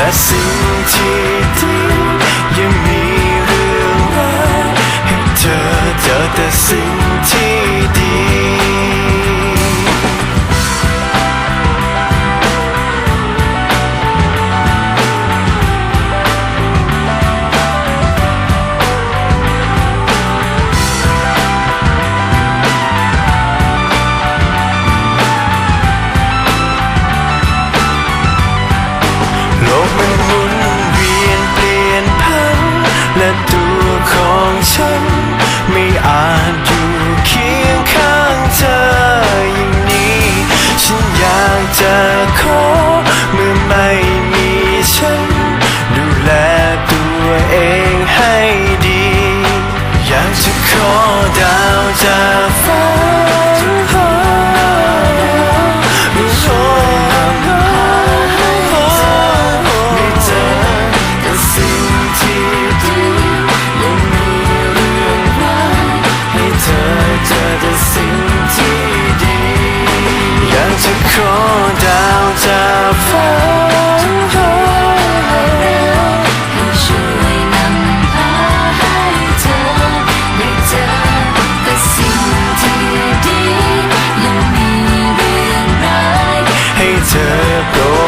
แต่สิ่งที่ดียังมีเรื่องร้ายให้เธอเจอแต่สิ่งที่ ของฉัน ไม่อาจอยู่เคียงข้างเธออย่างนี้ ฉันอยากจะขอเมื่อไม่ echo